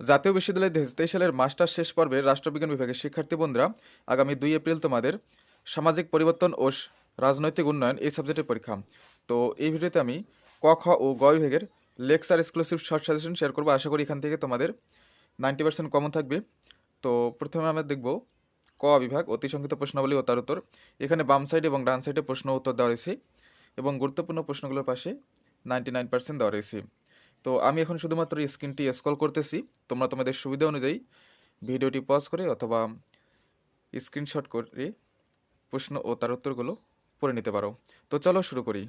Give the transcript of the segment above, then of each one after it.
জাতীয় বিশ্ববিদ্যালয় দু হাজার তেইশ সালের মাস্টার্স শেষ পর্বে রাষ্ট্রবিজ্ঞান বিভাগের শিক্ষার্থী বন্ধুরা, আগামী দুই এপ্রিল তোমাদের সামাজিক পরিবর্তন ও রাজনৈতিক উন্নয়ন এই সাবজেক্টের পরীক্ষা। তো এই ভিডিওতে আমি ক, খ ও গ বিভাগের lecture exclusive short suggestion share করব। আশা করি এখান থেকে তোমাদের নাইনটি পার্সেন্ট কমন থাকবে। তো প্রথমে আমরা দেখব ক বিভাগ, অতি সংক্ষিপ্ত প্রশ্নাবলী ও তার উত্তর। এখানে বাম সাইড এবং ডান সাইডে প্রশ্ন উত্তর দেওয়া রয়েছে এবং গুরুত্বপূর্ণ প্রশ্নগুলোর পাশে নাইনটি নাইন পার্সেন্ট দেওয়া রয়েছে। তো আমি এখন শুধুমাত্র স্ক্রিনটি স্কল করতেছি। তোমরা তোমাদের সুবিধা অনুযায়ী ভিডিওটি পজ করে অথবা স্ক্রিনশট করে প্রশ্ন ও তার উত্তরগুলো পড়ে নিতে পারো। তো চলো শুরু করি।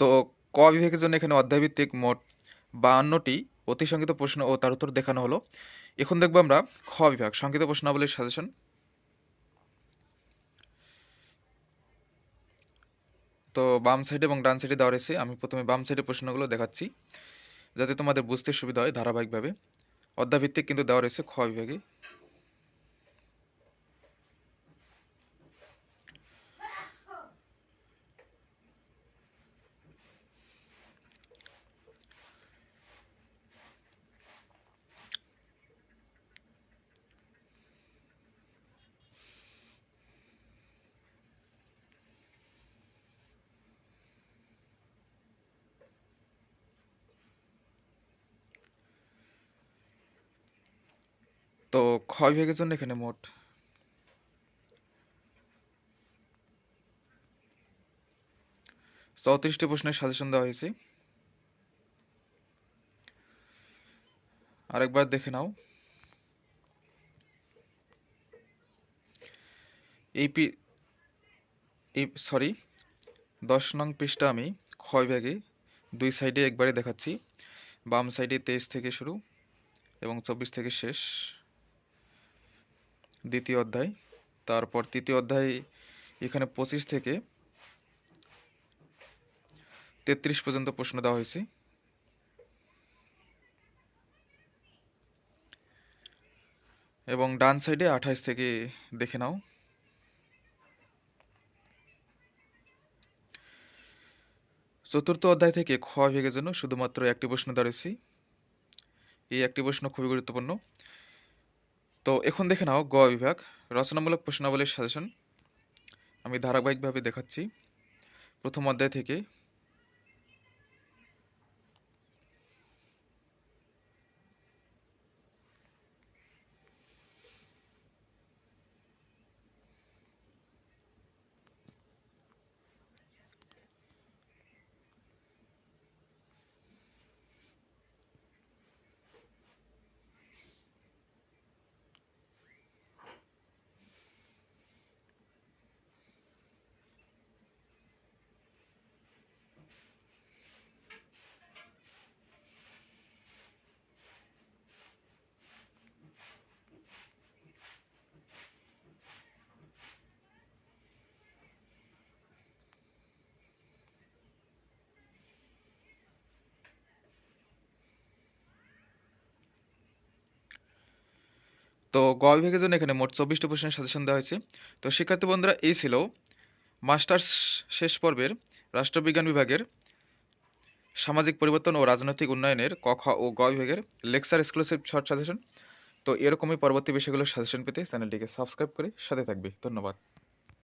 তো ক বিভাগের জন্য এখানে অধ্যায়ভিত্তিক মোট বাহান্নটি অতি সংক্ষিপ্ত প্রশ্ন ও তার উত্তর দেখানো হলো। এখন দেখব আমরা খ বিভাগ সংক্ষিপ্ত প্রশ্নাবলীর সাজেশন তো বাম সাইডে এবং ডান সাইডে দেওয়া রয়েছে। আমি প্রথমে বাম সাইডে প্রশ্নগুলো দেখাচ্ছি, যাতে তোমাদের বুঝতে সুবিধা হয় ধারাবাহিকভাবে। অধ্যায়ভিত্তিক কিন্তু দেওয়া রয়েছে খ বিভাগে। তো খ বিভাগের জন্য এখানে মোট? চৌত্রিশটি প্রশ্নের সাজেশন দেওয়া হয়েছে। আরেকবার দেখে নাও। এই পি এই সরি, দশ নং পৃষ্ঠা আমি খ বিভাগে দুই সাইডে একবারে দেখাচ্ছি। বাম সাইডে তেইশ থেকে শুরু এবং চব্বিশ থেকে শেষ। দ্বিতীয় অধ্যায়। তারপর তৃতীয় অধ্যায় এখানে পঁচিশ থেকে তেত্রিশ পর্যন্ত প্রশ্ন দেওয়া হয়েছে। এবং ডান সাইডে আঠাইশ থেকে দেখে নাও। চতুর্থ অধ্যায় থেকে খ বিভাগের জন্য শুধুমাত্র একটি প্রশ্ন দেওয়া রয়েছে। এই একটি প্রশ্ন খুবই গুরুত্বপূর্ণ। তো এখন দেখে নাও গ বিভাগ, রচনামূলক প্রশ্নাবলীর সাজেশন আমি ধারাবাহিকভাবে দেখাচ্ছি। প্রথম অধ্যায় থেকে তো গ বিভাগের জন্য এখানে মোট চব্বিশটি প্রশ্নের সাজেশন দেওয়া হয়েছে। তো শিক্ষার্থী বন্ধুরা, এই ছিল মাস্টার্স শেষ পর্বের রাষ্ট্রবিজ্ঞান বিভাগের সামাজিক পরিবর্তন ও রাজনৈতিক উন্নয়নের ক, খ ও গ বিভাগের লেকচার এক্সক্লুসিভ শর্ট সাজেশন তো এরকমই পরবর্তী বিষয়গুলোর সাজেশন পেতে চ্যানেলটিকে সাবস্ক্রাইব করে সাথে থাকবে। ধন্যবাদ।